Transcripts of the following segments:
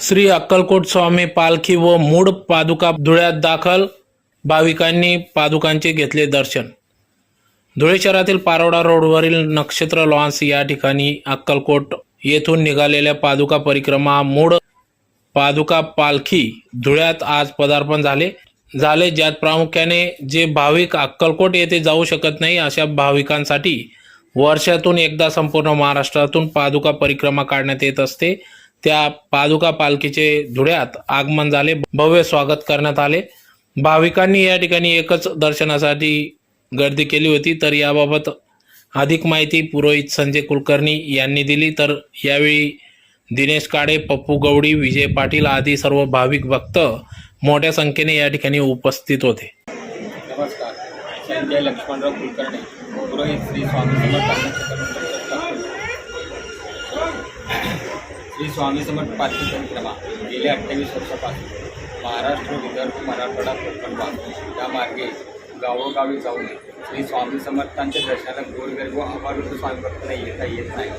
श्री अक्कलकोट स्वामी पालखी व मूळ पादुका धुळ्यात दाखल भाविकांनी पादुकांचे घेतले दर्शन. धुळे शहरातील पारोडा रोडवरील नक्षत्र लॉन्स या ठिकाणी अक्कलकोट येथून निघालेल्या पादुका परिक्रमा मूळ पादुका पालखी धुळ्यात आज पदार्पण झाले. झाले ज्यात प्रामुख्याने जे भाविक अक्कलकोट येथे जाऊ शकत नाही अशा भाविकांसाठी वर्षातून एकदा संपूर्ण महाराष्ट्रातून पादुका परिक्रमा काढण्यात येत असते. त्या पादुका पालखीचे धुळ्यात आगमन झाले. भव्य स्वागत करण्यात आले. भाविकांनी या ठिकाणी एकच दर्शनासाठी गर्दी केली होती तर याबाबत अधिक माहिती पुरोहित संजय कुलकर्णी यांनी दिली. तर यावेळी दिनेश काळे पप्पू गवडी विजय पाटील आदी सर्व भाविक भक्त मोठ्या संख्येने या ठिकाणी उपस्थित होते. नमस्कार. संजय लक्ष्मणराव कुलकर्णी पुरोहित श्री स्वामी श्री स्वामी समर्थ पाचवी परिक्रमा गेल्या अठ्ठावीस वर्षापासून महाराष्ट्र विदर्भ मराठवाडा कोकण भाग या मार्गे गावोगावी जाऊन श्री स्वामी समर्थांच्या दर्शनाला गोरगरीब अपारुद्ध स्वामी भक्तांना येता येत नाही.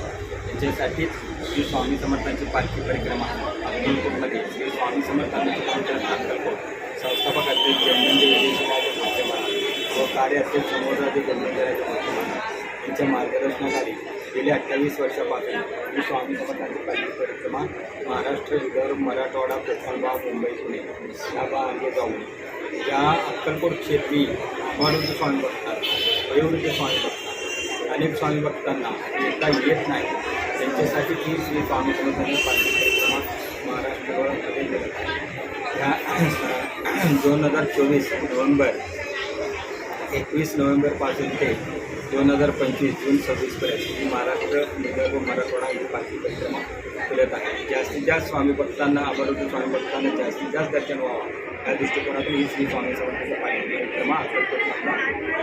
त्यांच्यासाठीच श्री स्वामी समर्थांची पालखी परिक्रमा अक्कलकोटमध्ये श्री स्वामी समर्थांना अक्कलकोट संस्थापक अध्यक्ष जयनंद विजयशिवाजी माध्यमात व कार्य अध्यक्ष समुद्राचे जन्मजयाच्या माध्यमात त्यांच्या मार्गदर्शनाखाली गेल्या अठ्ठावीस वर्षापासून मी स्वामी समर्थांची पहिली परिक्रमा महाराष्ट्र विदर्भ मराठवाडा कोकण मुंबई पुणे या मार्गे जाऊन या अक्कलकोट क्षेत्री अमानुष स्वामी भक्तात वयोवृद्ध स्वामी भक्तात अनेक स्वामी भक्तांना येता येत नाही. त्यांच्यासाठी ही श्री स्वामी समर्थांची पहिली परिक्रमा महाराष्ट्रभरामध्ये ह्या दोन हजार चोवीस नोव्हेंबर एकवीस नोव्हेंबरपासून ते दोन हजार पंचवीस जून सव्वीसपर्यंत ही महाराष्ट्र विदर्भ मराठवाडा ही पालखी परिक्रमा फिरत आहे. जास्तीत जास्त स्वामी भक्तांना अमरत्व स्वामी भक्तांना जास्तीत जास्त दर्शन व्हावं. या दृष्टिकोनातून ही श्री स्वामी समर्थांची पालखी परिक्रमा अक्कलकोटमधला